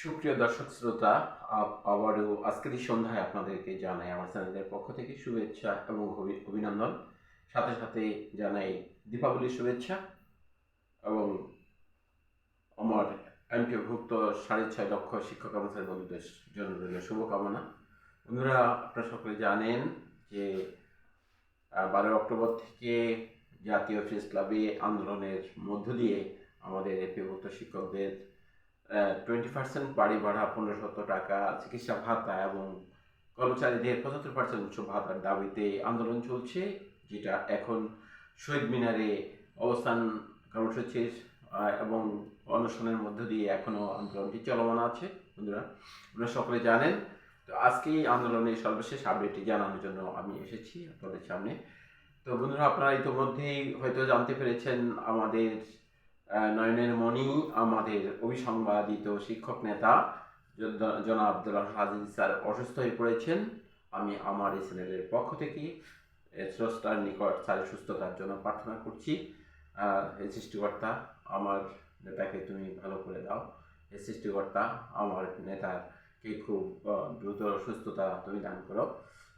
সুপ্রিয় দর্শক শ্রোতা আবারও আজকের এই সন্ধ্যায় আপনাদেরকে জানাই আমার চ্যানেলের পক্ষ থেকে শুভেচ্ছা এবং অভিনন্দন। সাথে সাথে জানাই দীপাবলির শুভেচ্ছা এবং আমার এমপিভুক্ত সাড়ে ছয় লক্ষ শিক্ষক কর্মচারী বন্ধুদের জন্য রইল শুভকামনা। বন্ধুরা, আপনারা সকলে জানেন যে বারোই অক্টোবর থেকে জাতীয় প্রেস ক্লাবে আন্দোলনের মধ্য দিয়ে আমাদের এমপিভুক্ত শিক্ষকদের টোয়েন্টি পার্সেন্ট বাড়ি ভাড়া পনেরোশত টাকা, চিকিৎসা ভাতা এবং কর্মচারীদের পঁচাত্তর পার্সেন্ট উচ্চ ভাতার দাবিতে আন্দোলন চলছে, যেটা এখন শহীদ মিনারে অবস্থান কর্মসূচির এবং অনশনের মধ্য দিয়ে এখনও আন্দোলনটি চলমান আছে। বন্ধুরা, আপনারা সকলে জানেন, তো আজকে এই আন্দোলনের সর্বশেষ আপডেটটি জানানোর জন্য আমি এসেছি আপনাদের সামনে। তো বন্ধুরা, আপনারা ইতিমধ্যেই হয়তো জানতে পেরেছেন, আমাদের নয়নের মণি, আমাদের অভিসংবাদিত শিক্ষক নেতা জনাব আব্দুল হাজিজ স্যার অসুস্থ হয়ে পড়েছেন। আমি আমার এই পক্ষ থেকে স্রষ্টার নিকট স্যারের সুস্থতার জন্য প্রার্থনা করছি। হে সৃষ্টিকর্তা, আমার নেতাকে তুমি ভালো করে দাও। হে সৃষ্টিকর্তা, আমার নেতাকে খুব দ্রুত সুস্থতা তুমি দান করো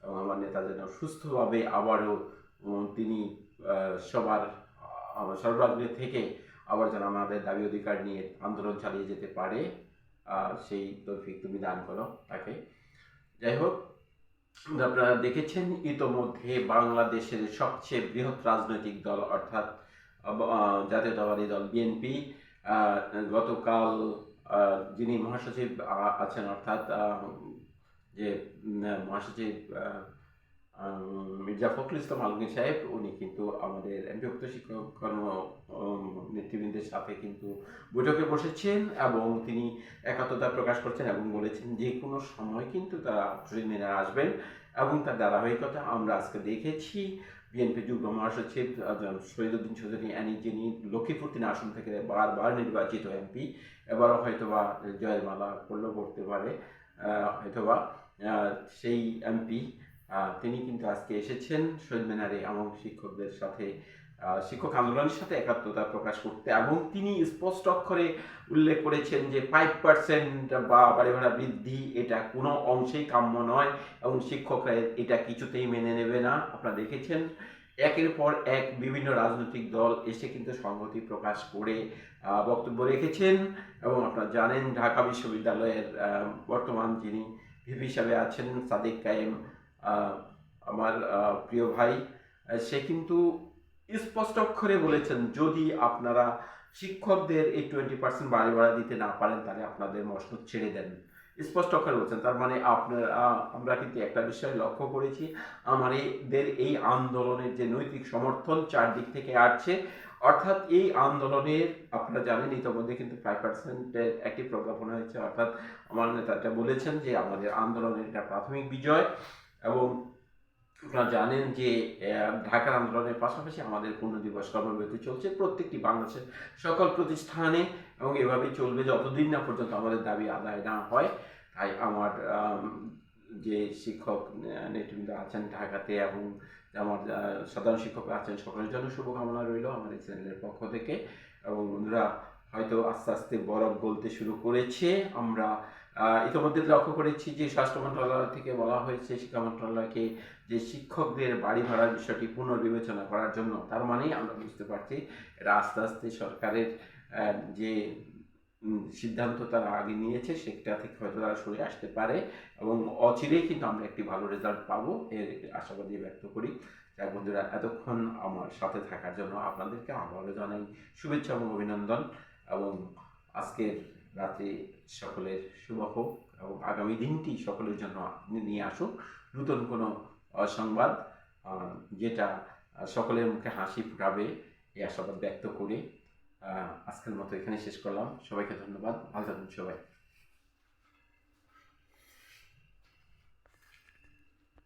এবং আমার নেতা যেন সুস্থভাবে আবারও তিনি সবার সর্বাগ্রে থেকে আবার যেন আমাদের দাবি অধিকার নিয়ে আন্দোলন চালিয়ে যেতে পারে সেই তৌফিক তুমি দান করো তাকে। যাই হোক, আপনারা দেখেছেন ইতোমধ্যে বাংলাদেশের সবচেয়ে বৃহৎ রাজনৈতিক দল, অর্থাৎ জাতীয়তাবাদী দল বিএনপি গতকাল যিনি মহাসচিব আছেন, অর্থাৎ যে মহাসচিব মির্জা ফখরুল ইসলাম আলমগীর সাহেব, উনি কিন্তু আমাদের এমপিভুক্ত শিক্ষক কর্ম নেতৃবৃন্দের সাথে কিন্তু বৈঠকে বসেছেন এবং তিনি একাত্মতা প্রকাশ করছেন এবং বলেছেন যে কোনো সময় কিন্তু তারা শহীদ আসবেন এবং তার ধারাবাহিকতা আমরা আজকে দেখেছি। বিএনপি যুগ্ম মহাসচিব শহীদুদ্দিন চৌধুরী অ্যানি, যিনি লক্ষ্মীপুর তিন আসন থেকে বারবার নির্বাচিত এমপি, এবারও হয়তোবা জয়ের মালা করলেও করতে পারে হয়তোবা সেই এমপি। তিনি কিন্তু আজকে এসেছেন শহীদ মিনারে এবং শিক্ষকদের সাথে শিক্ষক আন্দোলনের সাথে একাত্মতা প্রকাশ করতে। এবং তিনি স্পষ্ট অক্ষরে উল্লেখ করেছেন যে ফাইভ পার্সেন্ট বা বাড়ি ভাড়া বৃদ্ধি এটা কোনো অংশেই কাম্য নয় এবং শিক্ষকরা এটা কিছুতেই মেনে নেবে না। আপনারা দেখেছেন, একের পর এক বিভিন্ন রাজনৈতিক দল এসে কিন্তু সংহতি প্রকাশ করে বক্তব্য রেখেছেন এবং আপনারা জানেন ঢাকা বিশ্ববিদ্যালয়ের বর্তমান যিনি ভিপি হিসাবে আছেন সাদিক কায়েম আমার প্রিয় ভাই সে কিন্তু স্পষ্ট অক্ষরে বলেছেন, যদি আপনারা শিক্ষকদের এই টোয়েন্টি পার্সেন্ট বাড়ি ভাড়া দিতে না পারেন, তাহলে আপনাদের মসনদ ছেড়ে দেন। স্পষ্ট অক্ষরে বলছেন, তার মানে আপনার আমরা কিন্তু একটা বিষয় লক্ষ্য করেছি, আমাদের এই আন্দোলনের যে নৈতিক সমর্থন চারদিক থেকে আসছে, অর্থাৎ এই আন্দোলনের, আপনারা জানেন, ইতিমধ্যে কিন্তু ফাইভ পার্সেন্টের একটি প্রজ্ঞাপন হয়েছে, অর্থাৎ আমার নেতাটা বলেছেন যে আমাদের আন্দোলনের এটা প্রাথমিক বিজয়। এবং আপনারা জানেন যে ঢাকার আন্দোলনের পাশাপাশি আমাদের পূর্ণ দিবস কর্মবিরতি চলছে প্রত্যেকটি বাংলাদেশের সকল প্রতিষ্ঠানে এবং এভাবেই চলবে যতদিন না পর্যন্ত আমাদের দাবি আদায় না হয়। তাই আমার যে শিক্ষক নেতৃবৃন্দ আছেন ঢাকাতে এবং আমার সাধারণ শিক্ষক আছেন, সকলের জন্য শুভকামনা রইল এই চ্যানেলের পক্ষ থেকে। এবং বন্ধুরা, হয়তো আস্তে আস্তে বরফ গলতে শুরু করেছে। আমরা ইতিমধ্যে লক্ষ্য করেছি যে স্বাস্থ্য মন্ত্রণালয় থেকে বলা হয়েছে, শিক্ষা মন্ত্রণালয়কে যে শিক্ষকদের বাড়ি ভাড়ার বিষয়টি পুনর্বিবেচনা করার জন্য। তার মানেই আমরা বুঝতে পারছি, এটা আস্তে আস্তে সরকারের যে সিদ্ধান্ত তারা আগে নিয়েছে, সেটা থেকে হয়তো তারা সরে আসতে পারে এবং অচিরেই কিন্তু আমরা একটি ভালো রেজাল্ট পাবো এর আশাবাদী ব্যক্ত করি। যাক বন্ধুরা, এতক্ষণ আমার সাথে থাকার জন্য আপনাদেরকে আবারও জানাই শুভেচ্ছা এবং অভিনন্দন এবং আজকের রাতে সকলের শুভ হোক এবং আগামী দিনটি সকলের জন্য নিয়ে আসুক। নতুন কোনো সংবাদ যেটা সকলের মুখে হাসি ফুটাবে, এই আশাবাদ ব্যক্ত করে আজকের মতো এখানে শেষ করলাম। সবাইকে ধন্যবাদ। ভালো থাকুন সবাই।